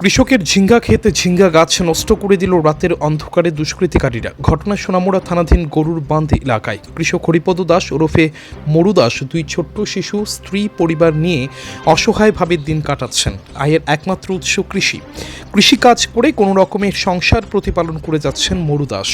কৃষকের ঝিঙ্গা খেতে ঝিঙ্গা গাছ নষ্ট করে দিল রাতের অন্ধকারে দুষ্কৃতিকারীরা। ঘটনা সোনামুড়া থানাধীন গরুর বাঁধ এলাকায় কৃষক হরিপদ দাস ওরফে মরু দাস, দুই ছোট্ট শিশু, স্ত্রী, পরিবার নিয়ে অসহায়ভাবে দিন কাটাচ্ছেন। আয়ের একমাত্র উৎস কৃষি। কৃষিকাজ করে কোনো রকমের সংসার প্রতিপালন করে যাচ্ছেন মরু দাস।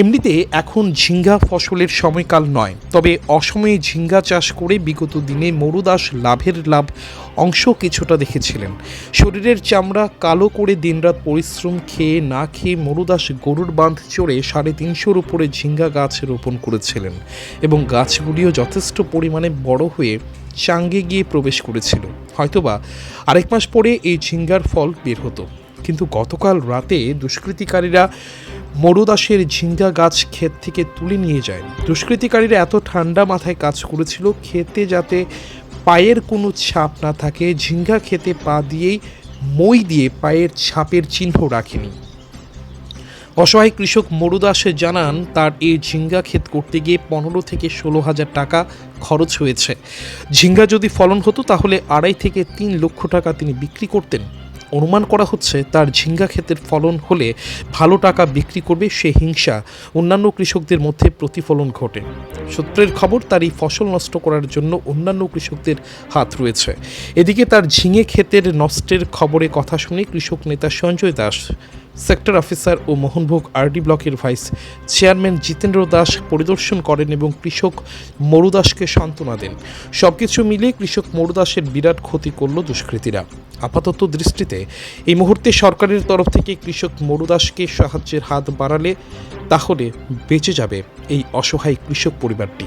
এমনিতে এখন ঝিঙ্গা ফসলের সময়কাল নয়, তবে অসময়ে ঝিঙ্গা চাষ করে বিগত দিনে মরু দাস লাভের লাভ অংশ কিছুটা দেখেছিলেন। শরীরের চামড়া কালো করে দিনরাত পরিশ্রম খেয়ে না খেয়ে মরুদাস গরুর বাঁধ চড়ে সাড়ে তিনশোর উপরে ঝিঙ্গা গাছ রোপণ করেছিলেন এবং গাছগুলিও যথেষ্ট পরিমাণে বড় হয়ে চাঙ্গে গিয়ে প্রবেশ করেছিল। হয়তোবা আরেক মাস পরে এই ঝিঙ্গার ফল বের হতো। কিন্তু গতকাল রাতে দুষ্কৃতিকারীরা মরুদাসের ঝিঙ্গা গাছ ক্ষেত থেকে তুলে নিয়ে যায় দুষ্কৃতিকারীরা এত ঠান্ডা মাথায় কাজ করেছিল খেতে যাতে পায়ের কোনো ছাপ না থাকে, ঝিঙ্গা খেতে পা দিয়েই মই দিয়ে পায়ের ছাপের চিহ্ন রাখেনি। অসহায় কৃষক মরুদাসে জানান, তার এই ঝিঙ্গা ক্ষেত করতে গিয়ে পনেরো থেকে ষোলো হাজার টাকা খরচ হয়েছে। ঝিঙ্গা যদি ফলন হতো, তাহলে আড়াই থেকে তিন লক্ষ টাকা তিনি বিক্রি করতেন। অনুমান করা হচ্ছে তার ঝিঙ্গা ক্ষেতের ফলন হলে ভালো টাকা বিক্রি করবে সে হিংসা। অন্যান্য কৃষকদের মধ্যে প্রতিফলন ঘটে। সূত্রের খবর, তার এই ফসল নষ্ট করার জন্য অন্যান্য কৃষকদের হাত রয়েছে। এদিকে তার ঝিঙে ক্ষেতের নষ্টের খবরে কথা শুনে কৃষক নেতা সঞ্জয় দাস সেক্টর অফিসার ও মোহনভোগ আরডি ব্লকের ভাইস চেয়ারম্যান জিতেন্দ্র দাস পরিদর্শন করেন এবং কৃষক মরুদাসকে সান্ত্বনা দেন। সবকিছু মিলিয়ে কৃষক মরুদাসের বিরাট ক্ষতি করল দুষ্কৃতীরা। আপাতত দৃষ্টিতে এই মুহূর্তে সরকারের তরফ থেকে কৃষক মরুদাসকে সাহায্যের হাত বাড়ালে তাহলে বেঁচে যাবে এই অসহায় কৃষক পরিবারটি।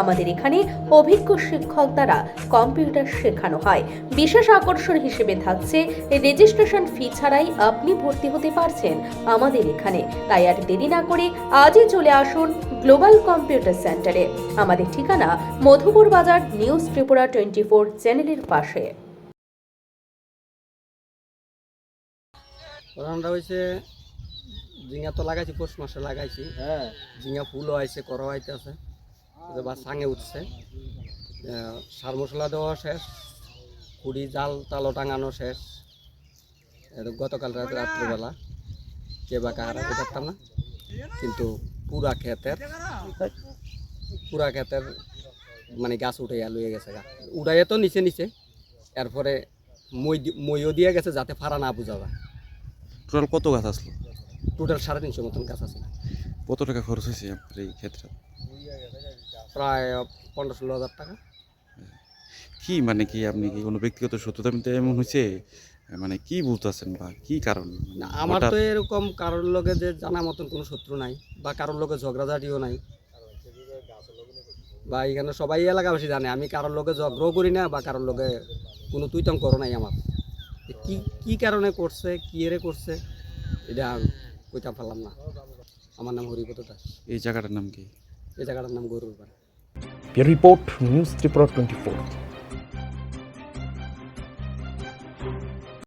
আমাদের এখানে অভিজ্ঞ শিক্ষক দ্বারা কম্পিউটার শেখানো হয়। বিশেষ আকর্ষণ হিসেবে থাকছে রেজিস্ট্রেশন ফি ছাড়াই আপনি ভর্তি হতে পারছেন আমাদের এখানে। তাই আর দেরি না করে আজই চলে আসুন গ্লোবাল কম্পিউটার সেন্টারে আমাদের ঠিকানা মধুপুর বাজার নিউজ ত্রিপুরা টোয়েন্টি ফোর চ্যানেলের পাশে। প্রধানটা হয়েছে ঝিঙা তো লাগাইছি পৌষ মাসে লাগাইছি। হ্যাঁ। ঝিঙা ফুলও আইছে করো আইতেছে। বা সাঙে উঠছে। সার মশলা দেওয়া শেষ কুড়ি জাল তালো টাঙানো শেষ। গতকাল রাত রাত্রিবেলা কে বা কাহারা পারতাম না কিন্তু পুরা ক্ষেতের পুরা ক্ষেতের মানে গাছ উঠাইয়া লইয়ে গেছে গা। উড়াইয়া তো নিচে নিচে এরপরে মই মইও দিয়ে গেছে যাতে ফাড়া না বুঝা যায় টোটাল কত গাছ আসলো? টোটাল সাড়ে তিনশো মতন গাছ আছে। কত টাকা খরচ হয়েছে এই ক্ষেত্রে? প্রায় পনেরো ষোলো হাজার টাকা। কি মানে কি আপনি কি কোনো ব্যক্তিগত মিতে এমন হয়েছে মানে কি বুঝতেছেন বা কি কারণ? না আমার তো এরকম কারোর লগে যে জানা মতন কোনো শত্রু নাই বা কারোর লগে ঝগড়াঝাটিও নাই। বা এখানে সবাই এলাকাবাসী জানে আমি কারোর লগে ঝগড়াও করি না বা কারোর লোকে কোনো তুইতম করো নাই আমার। কি কি কারণে করছে কি এরে করছে এটা কইতে পারলাম না। আমার নাম হরিপদ দাস। এই জায়গাটার নাম কি? এই জায়গাটার নাম গরুর পাড়া রিপোর্ট নিউজ ত্রিপুরা টোয়েন্টি